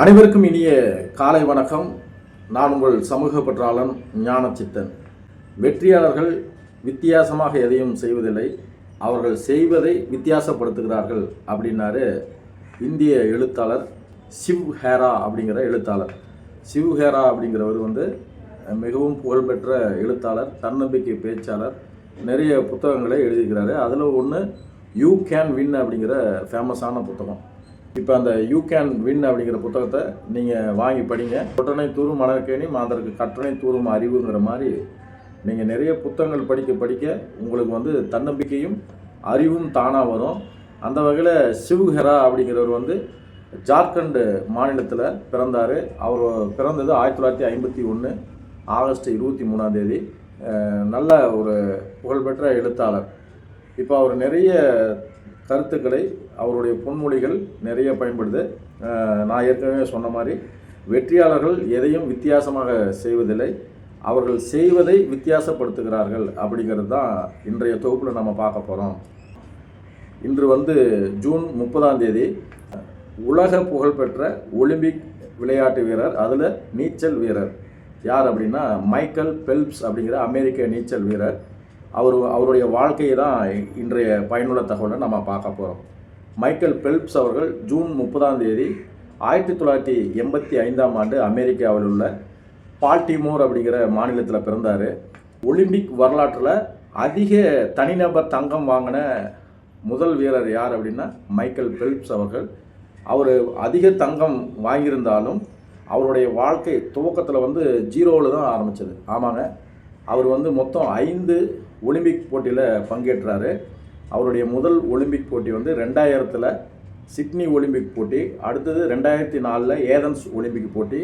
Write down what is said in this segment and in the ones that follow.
அனைவருக்கும் இனிய காலை வணக்கம். நான் உங்கள் சமூக பற்றாளன் ஞானச்சித்தன் வெற்றியாளர்கள் வித்தியாசமாக எதையும் செய்வதில்லை. அவர்கள் செய்வதை வித்தியாசப்படுத்துகிறார்கள் அப்படின்னாரு இந்திய எழுத்தாளர் சிவ் ஹேரா அப்படிங்கிற எழுத்தாளர். சிவ் ஹேரா அப்படிங்கிறவர் வந்து மிகவும் புகழ்பெற்ற எழுத்தாளர் தன்னம்பிக்கை பேச்சாளர் நிறைய புத்தகங்களை எழுதியிருக்கிறாரு. அதில் ஒன்று யூ கேன் வின் அப்படிங்கிற ஃபேமஸான புத்தகம். இப்போ அந்த யூ கேன் வின் அப்படிங்கிற புத்தகத்தை நீங்கள் வாங்கி படிங்க. கொட்டனை தூரும் மலர்கேணி மாந்தருக்கு கற்றனை தூரும் அறிவுங்கிற மாதிரி நீங்கள் நிறைய புத்தகங்கள் படிக்க படிக்க உங்களுக்கு வந்து தன்னம்பிக்கையும் அறிவும் தானாக வரும். அந்த வகையில் சிவ்ஹெரா அப்படிங்கிறவர் வந்து ஜார்க்கண்ட் மாநிலத்தில் பிறந்தார். அவர் பிறந்தது ஆயிரத்தி தொள்ளாயிரத்தி ஐம்பத்தி ஒன்று ஆகஸ்ட் இருபத்தி மூணாம் தேதி. நல்ல ஒரு புகழ்பெற்ற எழுத்தாளர். இப்போ அவர் நிறைய கருத்துக்களை அவருடைய பொன்மொழிகள் நிறைய பயன்படுது. நான் ஏற்கனவே சொன்ன மாதிரி வெற்றியாளர்கள் எதையும் வித்தியாசமாக செய்வதில்லை. அவர்கள் செய்வதை வித்தியாசப்படுத்துகிறார்கள் அப்படிங்கிறது தான் இன்றைய தொகுப்பில் நம்ம பார்க்க போகிறோம் இன்று வந்து ஜூன் முப்பதாம் தேதி உலக புகழ்பெற்ற ஒலிம்பிக் விளையாட்டு வீரர் அதில் நீச்சல் வீரர். யார் அப்படின்னா மைக்கேல் பெல்ப்ஸ் அப்படிங்கிற அமெரிக்க நீச்சல் வீரர். அவர் அவருடைய வாழ்க்கையை தான் இன்றைய பயனுள்ள தகவலை நம்ம பார்க்க போகிறோம் மைக்கேல் பெல்ப்ஸ் அவர்கள் ஜூன் முப்பதாம் தேதி ஆயிரத்தி தொள்ளாயிரத்தி எண்பத்தி ஐந்தாம் ஆண்டு அமெரிக்காவில் உள்ள பால்டிமோர் அப்படிங்கிற மாநிலத்தில் பிறந்தார். ஒலிம்பிக் வரலாற்றில் அதிக தனிநபர் தங்கம் வாங்கின முதல் வீரர் யார் அப்படின்னா மைக்கேல் பெல்ப்ஸ் அவர்கள். அவர் அதிக தங்கம் வாங்கியிருந்தாலும் அவருடைய வாழ்க்கை துவக்கத்தில் வந்து ஜீரோவில் தான் ஆரம்பித்தது ஆமாங்க. அவர் வந்து மொத்தம் ஐந்து ஒலிம்பிக் போட்டியில் பங்கேற்றார். அவருடைய முதல் ஒலிம்பிக் போட்டி வந்து ரெண்டாயிரத்தில் சிட்னி ஒலிம்பிக் போட்டி அடுத்தது ரெண்டாயிரத்தி நாலில் ஏதன்ஸ் ஒலிம்பிக் போட்டி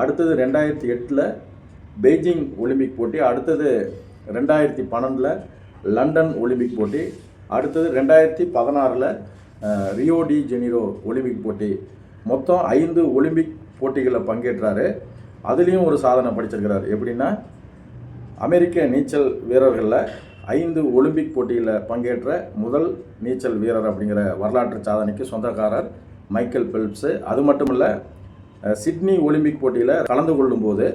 அடுத்தது ரெண்டாயிரத்தி எட்டில் பெய்ஜிங் ஒலிம்பிக் போட்டி அடுத்தது ரெண்டாயிரத்தி பன்னெண்டில் லண்டன் ஒலிம்பிக் போட்டி அடுத்தது ரெண்டாயிரத்தி பதினாறில் ரியோ டி ஜெனிரோ ஒலிம்பிக் போட்டி. மொத்தம் ஐந்து ஒலிம்பிக் போட்டிகளில் பங்கேற்றாரு. அதுலேயும் ஒரு சாதனை படிச்சிருக்கிறார். எப்படின்னா அமெரிக்க நீச்சல் வீரர்களில் ஐந்து ஒலிம்பிக் போட்டியில் பங்கேற்ற முதல் நீச்சல் வீரர் அப்படிங்கிற வரலாற்று சாதனைக்கு சொந்தக்காரர் மைக்கேல் பெல்ப்ஸு. அது மட்டும் இல்லை சிட்னி ஒலிம்பிக் போட்டியில் கலந்து கொள்ளும்போது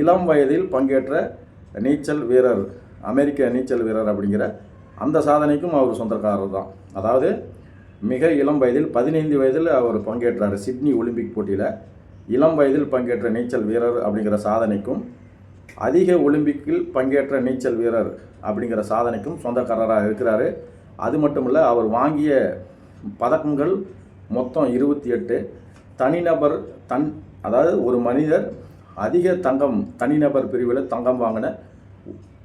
இளம் வயதில் பங்கேற்ற நீச்சல் வீரர் அமெரிக்க நீச்சல் வீரர் அப்படிங்கிற அந்த சாதனைக்கும் அவர் சொந்தக்காரர் தான். அதாவது மிக இளம் வயதில் பதினைந்து வயதில் அவர் பங்கேற்றார் சிட்னி ஒலிம்பிக் போட்டியில். இளம் வயதில் பங்கேற்ற நீச்சல் வீரர் அப்படிங்கிற சாதனைக்கும் அதிக ஒலிம்பிக்கில் பங்கேற்ற நீச்சல் வீரர் அப்படிங்கிற சாதனைக்கும் சொந்தக்காரராக இருக்கிறாரு. அது மட்டும் இல்லை அவர் வாங்கிய பதக்கங்கள் மொத்தம் இருபத்தி எட்டு. தனிநபர் தன் அதாவது ஒரு மனிதர் அதிக தங்கம் தனிநபர் பிரிவில் தங்கம் வாங்கின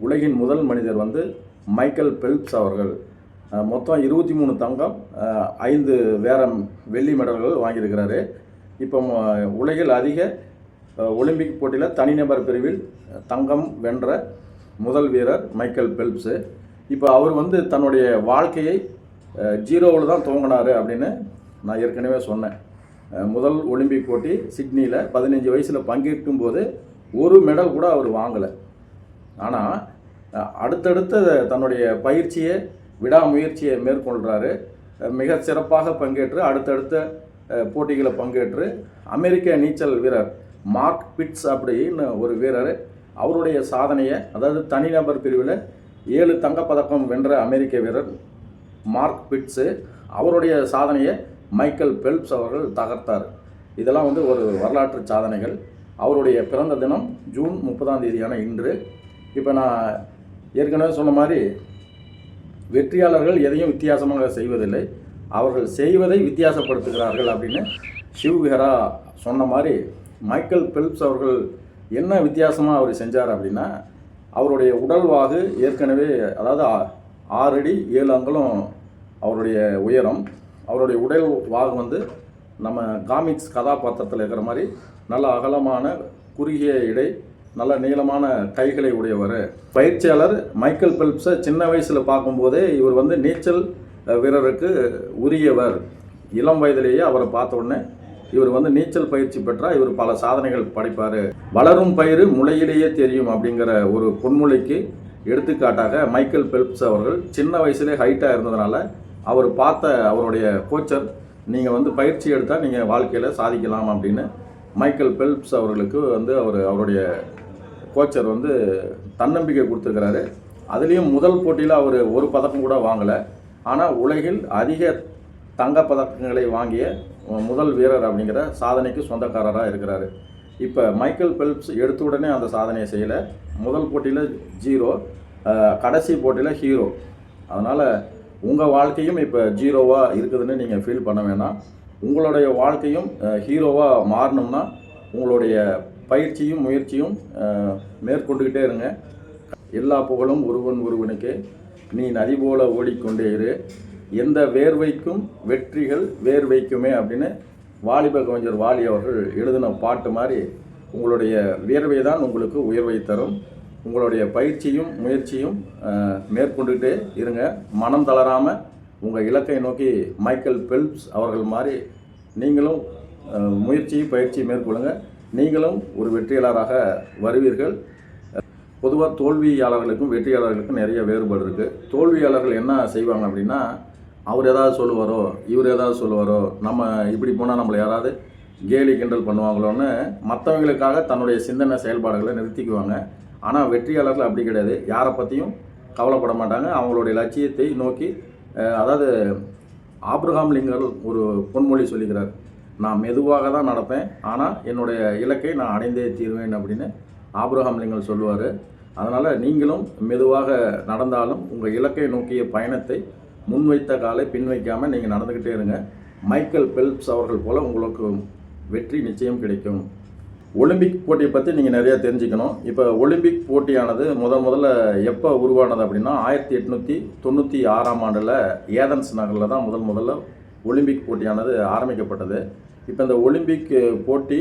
உலகின் முதல் மனிதர் வந்து மைக்கேல் பெல்ப்ஸ் அவர்கள். மொத்தம் இருபத்தி மூணு தங்கம் ஐந்து வேற வெள்ளி மெடல்கள் வாங்கியிருக்கிறாரு. இப்போ உலகில் அதிக ஒலிம்பிக் போட்டியில் தனிநபர் பிரிவில் தங்கம் வென்ற முதல் வீரர் மைக்கேல் பெல்ப்ஸு. இப்போ அவர் வந்து தன்னுடைய வாழ்க்கையை ஜீரோவில் தான் துவங்கினார் அப்படின்னு நான் ஏற்கனவே சொன்னேன். முதல் ஒலிம்பிக் போட்டி சிட்னியில் பதினஞ்சு வயசில் பங்கேற்கும் போது ஒரு மெடல் கூட அவர் வாங்கலை. ஆனால் அடுத்தடுத்த தன்னுடைய பயிற்சியை விடாமுயற்சியை மேற்கொள்கிறாரு மிக சிறப்பாக பங்கேற்று அடுத்தடுத்த போட்டிகளை பங்கேற்று அமெரிக்க நீச்சல் வீரர் மார்க் பிட்ஸ் அப்படின்னு ஒரு வீரர். அவருடைய சாதனையை அதாவது தனிநபர் பிரிவில் ஏழு தங்கப்பதக்கம் வென்ற அமெரிக்க வீரர் மார்க் பிட்ஸு அவருடைய சாதனையை மைக்கேல் பெல்ப்ஸ் அவர்கள் தகர்த்தார். இதெல்லாம் வந்து ஒரு வரலாற்று சாதனைகள். அவருடைய பிறந்த தினம் ஜூன் முப்பதாம் தேதியான இன்று. இப்போ நான் ஏற்கனவே சொன்ன மாதிரி வெற்றியாளர்கள் எதையும் வித்தியாசமாக செய்வதில்லை. அவர்கள் செய்வதை வித்தியாசப்படுத்துகிறார்கள் அப்படின்னு ஷிவ்ஹெரா சொன்ன மாதிரி மைக்கேல் பெல்ப்ஸ் அவர்கள் என்ன வித்தியாசமாக அவர் செஞ்சார் அப்படின்னா அவருடைய உடல்வாகு ஏற்கனவே அதாவது ஆறு அடி ஏழு அங்குலம் அவருடைய உயரம் அவருடைய உடல் வாகு வந்து நம்ம காமிக்ஸ் கதாபாத்திரத்தில் இருக்கிற மாதிரி நல்ல அகலமான குறுகிய இடை நல்ல நீளமான கைகளை உடையவர். பயிற்சியாளர் மைக்கேல் பெல்ப்ஸை சின்ன வயசில் பார்க்கும்போதே இவர் வந்து நீச்சல் வீரருக்கு உரியவர். இளம் வயதிலேயே அவரை பார்த்த உடனே இவர் வந்து நீச்சல் பயிற்சி பெற்றால் இவர் பல சாதனைகள் படைப்பார். வளரும் பயிர் முளையிலேயே தெரியும் அப்படிங்கிற ஒரு பொன்மொழிக்கு எடுத்துக்காட்டாக மைக்கேல் பெல்ப்ஸ் அவர்கள் சின்ன வயசுலேயே ஹைட்டாக இருந்ததுனால அவர் பார்த்த அவருடைய கோச்சர் நீங்கள் வந்து பயிற்சி எடுத்தால் நீங்கள் வாழ்க்கையில் சாதிக்கலாம் அப்படின்னு மைக்கேல் பெல்ப்ஸ் அவர்களுக்கு வந்து அவர் அவருடைய கோச்சர் வந்து தன்னம்பிக்கை கொடுத்துருக்கிறாரு. அதுலேயும் முதல் போட்டியில் அவர் ஒரு பதக்கம் கூட வாங்கலை. ஆனால் உலகில் அதிக தங்கப்பதக்கங்களை வாங்கிய முதல் வீரர் அப்படிங்கிற சாதனைக்கு சொந்தக்காரராக இருக்கிறார். இப்போ மைக்கேல் பெல்ப்ஸ் எடுத்த உடனே அந்த சாதனையை செய்யலை. முதல் போட்டியில் ஜீரோ கடைசி போட்டியில் ஹீரோ. அதனால் உங்கள் வாழ்க்கையும் இப்போ ஜீரோவாக இருக்குதுன்னு நீங்கள் ஃபீல் பண்ண வேணாம். உங்களுடைய வாழ்க்கையும் ஹீரோவாக மாறணும்னா உங்களுடைய பயிற்சியும் முயற்சியும் மேற்கொண்டுக்கிட்டே இருங்க. எல்லா புகழும் ஒருவன் ஒருவனுக்கு. நீ நதி போல ஓடிக்கொண்டே இரு. எந்த வேர்வைக்கும் வெற்றிகள் வேர்வைக்குமே அப்படின்னு வாலிப கவிஞர் வாலி அவர்கள் எழுதின பாட்டு மாதிரி உங்களுடைய வியர்வை தான் உங்களுக்கு உயர்வை தரும். உங்களுடைய பயிற்சியும் முயற்சியும் மேற்கொண்டுகிட்டே இருங்க. மனம் தளராமல் உங்கள் இலக்கை நோக்கி மைக்கேல் பெல்ப்ஸ் அவர்கள் மாதிரி நீங்களும் முயற்சியும் முயற்சி பயிற்சி மேற்கொள்ளுங்க. நீங்களும் ஒரு வெற்றியாளராக வருவீர்கள். பொதுவாக தோல்வியாளர்களுக்கும் வெற்றியாளர்களுக்கும் நிறைய வேறுபாடு இருக்குது தோல்வியாளர்கள் என்ன செய்வாங்க அப்படின்னா அவர் ஏதாவது சொல்லுவாரோ இவர் ஏதாவது சொல்லுவாரோ நம்ம இப்படி போனால் நம்மளை யாராவது கேலி கிண்டல் பண்ணுவாங்களோன்னு மற்றவங்களுக்காக தன்னுடைய சிந்தனை செயல்பாடுகளை நிறுத்திக்குவாங்க. ஆனால் வெற்றியாளர்கள் அப்படி கிடையாது. யாரை பற்றியும் கவலைப்பட மாட்டாங்க. அவங்களுடைய லட்சியத்தை நோக்கி அதாவது ஆப்ரஹாம் லிங்கர் ஒரு பொன்மொழி சொல்லிக்கிறார். நான் மெதுவாக தான் நடப்பேன். ஆனால் என்னுடைய இலக்கை நான் அடைந்தே தீருவேன் அப்படின்னு ஆப்ரஹாம் லிங்கர் சொல்லுவார். அதனால் நீங்களும் மெதுவாக நடந்தாலும் உங்கள் இலக்கை நோக்கிய பயணத்தை முன்வைத்த காலை பின் வைக்காமல் நீங்கள் நடந்துக்கிட்டே இருங்க. மைக்கேல் பெல்ப்ஸ் அவர்கள் போல் உங்களுக்கு வெற்றி நிச்சயம் கிடைக்கும். ஒலிம்பிக் போட்டியை பற்றி நீங்கள் நிறையா தெரிஞ்சுக்கணும். இப்போ ஒலிம்பிக் போட்டியானது முத முதல்ல எப்போ உருவானது அப்படின்னா ஆயிரத்தி எட்நூற்றி தொண்ணூற்றி ஆறாம் ஆண்டில் ஏதன்ஸ் நகரில் தான் முதல் முதல்ல ஒலிம்பிக் போட்டியானது ஆரம்பிக்கப்பட்டது. இப்போ இந்த ஒலிம்பிக் போட்டி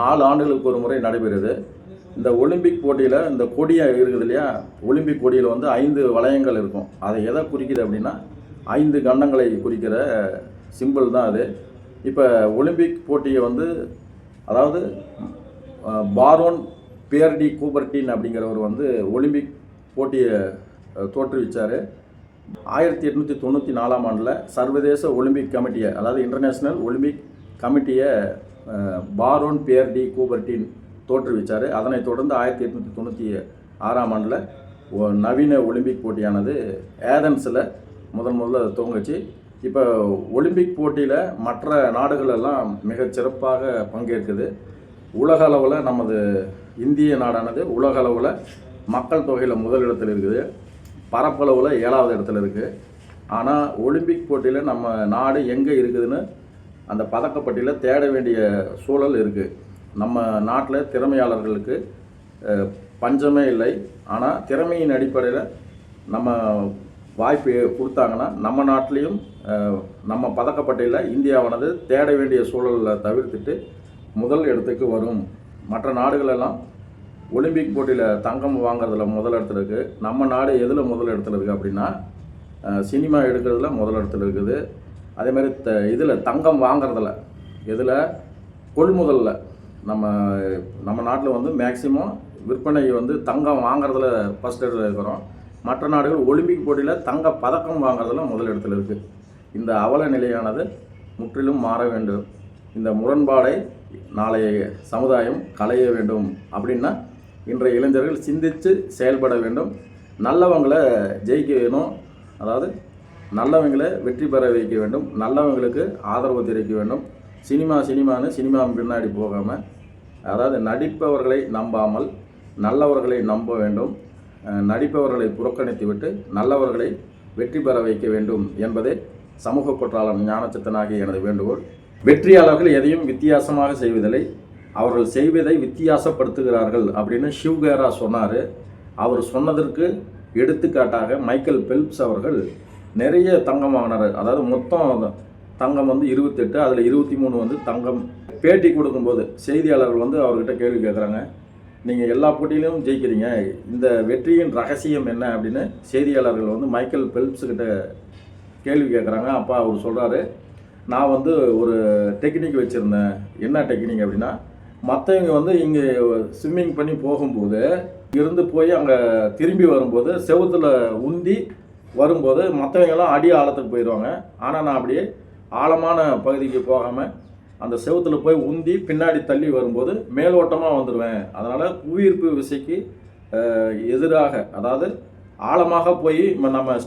நாலு ஆண்டுகளுக்கு ஒரு முறை நடைபெறுது. இந்த ஒலிம்பிக் போட்டியில் இந்த கொடியாக இருக்குது இல்லையா? ஒலிம்பிக் கொடியில் வந்து ஐந்து வளையங்கள் இருக்கும். அதை எதை குறிக்குது அப்படின்னா ஐந்து கண்டங்களை குறிக்கிற சிம்பிள் தான் அது. இப்போ ஒலிம்பிக் போட்டியை வந்து அதாவது பாரோன் பியர்டி கூபர்டின் அப்படிங்கிறவர் வந்து ஒலிம்பிக் போட்டியை தோற்றுவிச்சார். ஆயிரத்தி எட்நூற்றி தொண்ணூற்றி நாலாம் ஆண்டில் சர்வதேச ஒலிம்பிக் கமிட்டியை அதாவது இன்டர்நேஷ்னல் ஒலிம்பிக் கமிட்டியை பாரோன் பியர்டி கூபர்டின் தோற்றுவிச்சார். அதனைத் தொடர்ந்து ஆயிரத்தி எட்நூற்றி தொண்ணூற்றி ஆறாம் ஆண்டில் நவீன ஒலிம்பிக் போட்டியானது ஏதன்ஸில் முதன் முதல்ல துவங்குச்சு. இப்போ ஒலிம்பிக் போட்டியில் மற்ற நாடுகளெல்லாம் மிக சிறப்பாக பங்கேற்குது. உலக அளவில் நமது இந்திய நாடானது உலக அளவில் மக்கள் தொகையில் முதல் இடத்துல இருக்குது. பரப்பளவில் ஏழாவது இடத்துல இருக்குது ஆனால் ஒலிம்பிக் போட்டியில் நம்ம நாடு எங்கே இருக்குதுன்னு அந்த பதக்கப்பட்டியில் தேட வேண்டிய சூழல் இருக்குது நம்ம நாட்டில் திறமையாளர்களுக்கு பஞ்சமே இல்லை. ஆனால் திறமையின் அடிப்படையில் நம்ம வாய்ப்பு கொடுத்தாங்கன்னா நம்ம நாட்டிலையும் நம்ம பதக்கப்பட்டியில் இந்தியாவானது தேட வேண்டிய சூழலில் தவிர்த்துட்டு முதல் இடத்துக்கு வரும். மற்ற நாடுகளெல்லாம் ஒலிம்பிக் போட்டியில் தங்கம் வாங்குறதுல முதல் இடத்துல இருக்குது நம்ம நாடு எதில் முதல் இடத்துல இருக்குது அப்படின்னா சினிமா எடுக்கிறதுல முதல் இடத்துல இருக்குது. அதே மாதிரி த இதில் தங்கம் வாங்குறதில் இதில் கொள்முதலில் நம்ம நம்ம நாட்டில் வந்து மேக்சிமம் விற்பனை வந்து தங்கம் வாங்குறதுல ஃபஸ்ட் இடத்துல இருக்கிறோம். மற்ற நாடுகள் ஒலிம்பிக் போட்டியில் தங்க பதக்கம் வாங்குறதுல முதலிடத்தில் இருக்குது இந்த அவல நிலையானது முற்றிலும் மாற வேண்டும். இந்த முரண்பாடை நாளைய சமுதாயம் களைய வேண்டும் அப்படின்னா இன்றைய இளைஞர்கள் சிந்தித்து செயல்பட வேண்டும். நல்லவங்களை ஜெயிக்க வேணும். அதாவது நல்லவங்களை வெற்றி பெற வைக்க வேண்டும். நல்லவங்களுக்கு ஆதரவு தெரிவிக்க வேண்டும். சினிமா சினிமான்னு சினிமா பின்னாடி போகாமல் அதாவது நடிப்பவர்களை நம்பாமல் நல்லவர்களை நம்ப வேண்டும். நடிப்பவர்களை புறக்கணித்துவிட்டு நல்லவர்களை வெற்றி பெற வைக்க வேண்டும் என்பதே சமூக பொற்றாளர் ஞானச்சித்தனாகிய எனது வேண்டுகோள். வெற்றியாளர்கள் எதையும் வித்தியாசமாக செய்வதில்லை. அவர்கள் செய்வதை வித்தியாசப்படுத்துகிறார்கள் அப்படின்னு ஷிவ்கேரா சொன்னார். அவர் சொன்னதற்கு எடுத்துக்காட்டாக மைக்கேல் பெல்ப்ஸ் அவர்கள் நிறைய தங்கம் வாங்கினார். அதாவது மொத்தம் தங்கம் வந்து இருபத்தெட்டு அதில் இருபத்தி மூணு வந்து தங்கம். பேட்டி கொடுக்கும்போது செய்தியாளர்கள் வந்து அவர்கிட்ட கேள்வி கேட்குறாங்க நீங்கள் எல்லா போட்டியிலும் ஜெயிக்கிறீங்க. இந்த வெற்றியின் ரகசியம் என்ன அப்படின்னு செய்தியாளர்கள் வந்து மைக்கேல் பெல்ப்ஸுக்கிட்ட கேள்வி கேட்குறாங்க அப்பா அவர் சொல்கிறாரு நான் வந்து ஒரு டெக்னிக் வச்சுருந்தேன். என்ன டெக்னிக் அப்படின்னா மற்றவங்க வந்து இங்கே ஸ்விம்மிங் பண்ணி போகும்போது இருந்து போய் அங்கே திரும்பி வரும்போது செவுத்துல உந்தி வரும்போது மற்றவங்கெல்லாம் அடி ஆழத்துக்கு போயிடுவாங்க ஆனால் நான் அப்படியே ஆழமான பகுதிக்கு போகாமல் அந்த செவுத்துல போய் உந்தி பின்னாடி தள்ளி வரும்போது மேலோட்டமாக வந்துடுவேன் அதனால் புவியீர்ப்பு விசைக்கு எதிராக அதாவது ஆழமாக போய் நம்ம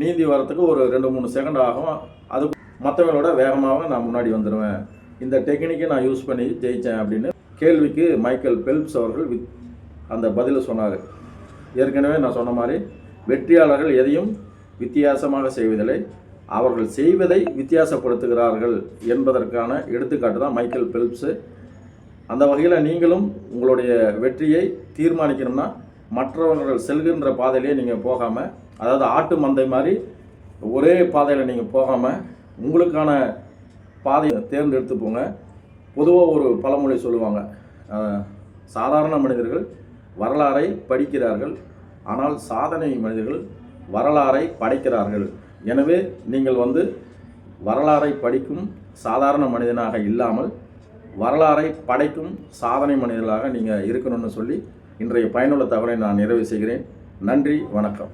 நீந்தி வரத்துக்கு ஒரு ரெண்டு மூணு செகண்ட் ஆகும். அது மற்றவங்களோட வேகமாக நான் முன்னாடி வந்துடுவேன் இந்த டெக்னிக்கை நான் யூஸ் பண்ணி ஜெயித்தேன் அப்படின்னு கேள்விக்கு மைக்கேல் பெல்ப்ஸ் அவர்கள் வித் அந்த பதிலை சொன்னார். ஏற்கனவே நான் சொன்ன மாதிரி வெற்றியாளர்கள் எதையும் வித்தியாசமாக செய்வதில்லை. அவர்கள் செய்வதை வித்தியாசப்படுத்துகிறார்கள் என்பதற்கான எடுத்துக்காட்டு தான் மைக்கேல் பெல்ப்ஸு. அந்த வகையில் நீங்களும் உங்களுடைய வெற்றியை தீர்மானிக்கணும்னா மற்றவர்கள் செல்கின்ற பாதையிலே நீங்கள் போகாமல் அதாவது ஆட்டு மந்தை மாதிரி ஒரே பாதையில் நீங்கள் போகாமல் உங்களுக்கான பாதையை தேர்ந்தெடுத்து போங்க. பொதுவாக ஒரு பழமொழி சொல்லுவாங்க சாதாரண மனிதர்கள் வரலாறை படிக்கிறார்கள் ஆனால் சாதனை மனிதர்கள் வரலாறை படைக்கிறார்கள். எனவே நீங்கள் வந்து வரலாறை படிக்கும் சாதாரண மனிதனாக இல்லாமல் வரலாறை படைக்கும் சாதனை மனிதர்களாக நீங்கள் இருக்கணும்னு சொல்லி இன்றைய பயனுள்ள தகவலை நான் நிறைவு செய்கிறேன். நன்றி வணக்கம்.